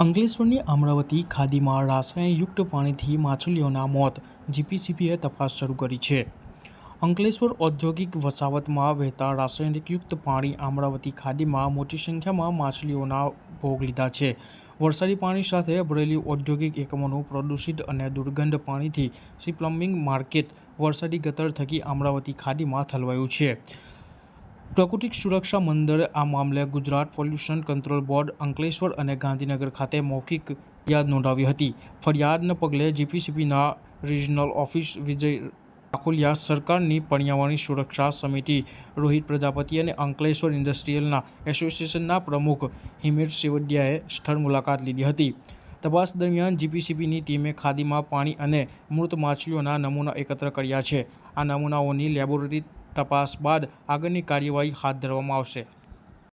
અંકલેશ્વરની અમરાવતી ખાદીમાં રાસાયણયુક્ત પાણીથી માછલીઓના મોત, જીપીસીપીએ તપાસ શરૂ કરી છે. અંકલેશ્વર ઔદ્યોગિક વસાવતમાં વહેતા રાસાયણિકયુક્ત પાણી અમરાવતી ખાડીમાં મોટી સંખ્યામાં માછલીઓના ભોગ લીધા છે. વરસાદી પાણી સાથે ભરેલી ઔદ્યોગિક એકમોનું પ્રદૂષિત અને દુર્ગંધ પાણીથી સી પ્લમ્બિંગ માર્કેટ વરસાદી ગતર થકી અમરાવતી ખાડીમાં થલવાયું છે. પ્રાકૃતિક સુરક્ષા મંડળે આ મામલે Gujarat pollution control board Ankleshwar અને ગાંધીનગર ખાતે મૌખિક યાદ નોંધાવી હતી. ફરિયાદને પગલે જીપીસીબીના રિજનલ ઓફિસ વિજય રાખોલિયા સરકારની પર્યાવરણીય સુરક્ષા સમિતિ, રોહિત પ્રજાપતિ અને અંકલેશ્વર ઇન્ડસ્ટ્રીયલના એસોસિએશનના પ્રમુખ હિમેશ સેવડિયાએ સ્થળ મુલાકાત લીધી હતી. તપાસ દરમિયાન જીપીસીબીની ટીમે ખાદીમાં પાણી અને મૃત માછલીઓના નમૂના એકત્ર કર્યા છે. આ નમૂનાઓની લેબોરેટરી તપાસ બાદ આગળની કાર્યવાહી હાથ ધરવામાં આવશે.